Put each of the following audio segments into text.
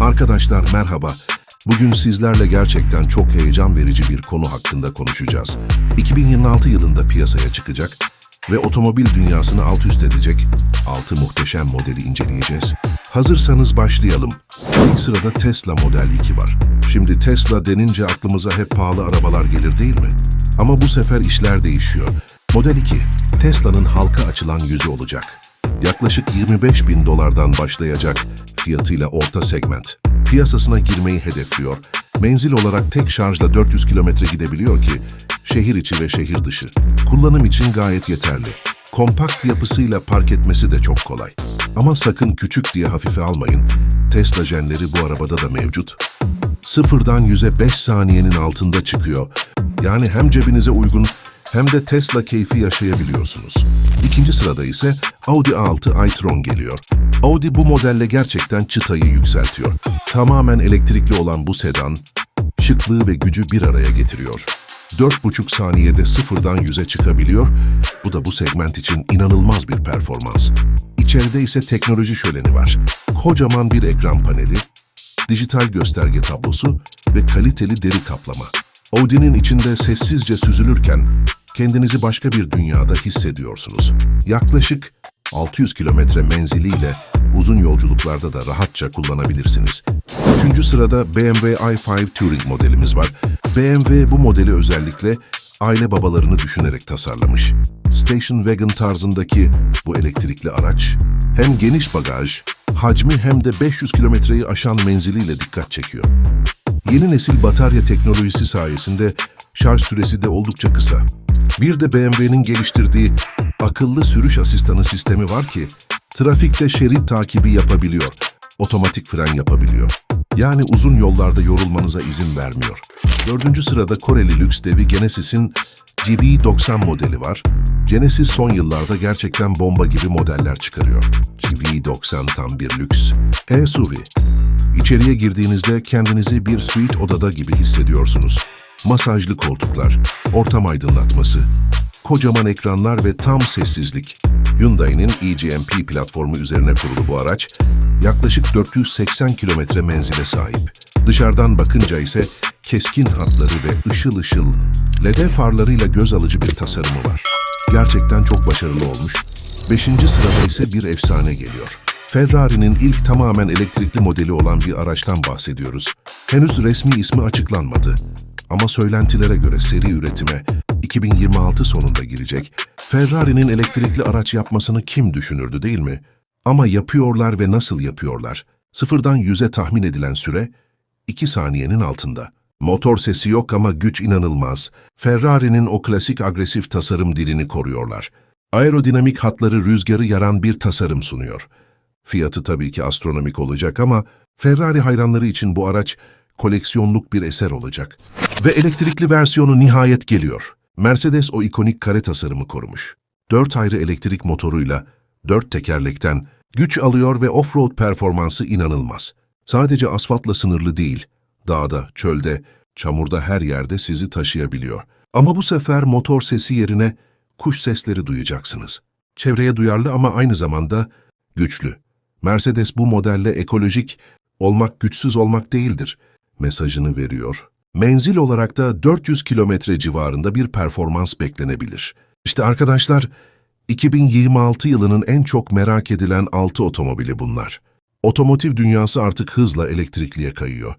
Arkadaşlar merhaba. Bugün sizlerle gerçekten çok heyecan verici bir konu hakkında konuşacağız. 2026 yılında piyasaya çıkacak ve otomobil dünyasını alt üst edecek 6 muhteşem modeli inceleyeceğiz. Hazırsanız başlayalım. İlk sırada Tesla Model 2 var. Şimdi Tesla denince aklımıza hep pahalı arabalar gelir değil mi? Ama bu sefer işler değişiyor. Model 2, Tesla'nın halka açılan yüzü olacak. Yaklaşık 25 bin dolardan başlayacak fiyatıyla orta segment. Piyasasına girmeyi hedefliyor. Menzil olarak tek şarjla 400 kilometre gidebiliyor ki şehir içi ve şehir dışı. Kullanım için gayet yeterli. Kompakt yapısıyla park etmesi de çok kolay. Ama sakın küçük diye hafife almayın. Tesla jenleri bu arabada da mevcut. Sıfırdan yüze 5 saniyenin altında çıkıyor. Yani hem cebinize uygun hem de Tesla keyfi yaşayabiliyorsunuz. İkinci sırada ise Audi A6 e-tron geliyor. Audi bu modelle gerçekten çıtayı yükseltiyor. Tamamen elektrikli olan bu sedan, şıklığı ve gücü bir araya getiriyor. 4,5 saniyede sıfırdan yüze çıkabiliyor. Bu da bu segment için inanılmaz bir performans. İçeride ise teknoloji şöleni var. Kocaman bir ekran paneli, dijital gösterge tablosu ve kaliteli deri kaplama. Audi'nin içinde sessizce süzülürken kendinizi başka bir dünyada hissediyorsunuz. Yaklaşık 600 kilometre menziliyle uzun yolculuklarda da rahatça kullanabilirsiniz. Üçüncü sırada BMW i5 Touring modelimiz var. BMW bu modeli özellikle aile babalarını düşünerek tasarlamış. Station Wagon tarzındaki bu elektrikli araç hem geniş bagaj, hacmi hem de 500 kilometreyi aşan menziliyle dikkat çekiyor. Yeni nesil batarya teknolojisi sayesinde şarj süresi de oldukça kısa. Bir de BMW'nin geliştirdiği akıllı sürüş asistanı sistemi var ki trafikte şerit takibi yapabiliyor, otomatik fren yapabiliyor. Yani uzun yollarda yorulmanıza izin vermiyor. Dördüncü sırada Koreli lüks devi Genesis'in GV90 modeli var. Genesis son yıllarda gerçekten bomba gibi modeller çıkarıyor. GV90 tam bir lüks. E-SUV. İçeriye girdiğinizde kendinizi bir suite odada gibi hissediyorsunuz. Masajlı koltuklar, ortam aydınlatması, kocaman ekranlar ve tam sessizlik. Hyundai'nin eGMP platformu üzerine kurulu bu araç yaklaşık 480 kilometre menzile sahip. Dışarıdan bakınca ise keskin hatları ve ışıl ışıl LED farlarıyla göz alıcı bir tasarımı var. Gerçekten çok başarılı olmuş. Beşinci sırada ise bir efsane geliyor. Ferrari'nin ilk tamamen elektrikli modeli olan bir araçtan bahsediyoruz. Henüz resmi ismi açıklanmadı. Ama söylentilere göre seri üretime 2026 sonunda girecek. Ferrari'nin elektrikli araç yapmasını kim düşünürdü değil mi? Ama yapıyorlar ve nasıl yapıyorlar? Sıfırdan yüze tahmin edilen süre 2 saniyenin altında. Motor sesi yok ama güç inanılmaz. Ferrari'nin o klasik agresif tasarım dilini koruyorlar. Aerodinamik hatları rüzgarı yaran bir tasarım sunuyor. Fiyatı tabii ki astronomik olacak ama Ferrari hayranları için bu araç koleksiyonluk bir eser olacak. Ve elektrikli versiyonu nihayet geliyor. Mercedes o ikonik kare tasarımı korumuş. Dört ayrı elektrik motoruyla, dört tekerlekten güç alıyor ve off-road performansı inanılmaz. Sadece asfaltla sınırlı değil, dağda, çölde, çamurda her yerde sizi taşıyabiliyor. Ama bu sefer motor sesi yerine kuş sesleri duyacaksınız. Çevreye duyarlı ama aynı zamanda güçlü. Mercedes bu modelle ekolojik olmak güçsüz olmak değildir mesajını veriyor. Menzil olarak da 400 kilometre civarında bir performans beklenebilir. İşte arkadaşlar, 2026 yılının en çok merak edilen 6 otomobili bunlar. Otomotiv dünyası artık hızla elektrikliye kayıyor.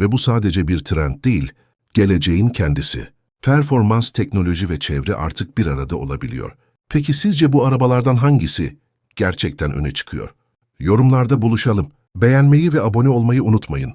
Ve bu sadece bir trend değil, geleceğin kendisi. Performans, teknoloji ve çevre artık bir arada olabiliyor. Peki sizce bu arabalardan hangisi gerçekten öne çıkıyor? Yorumlarda buluşalım. Beğenmeyi ve abone olmayı unutmayın.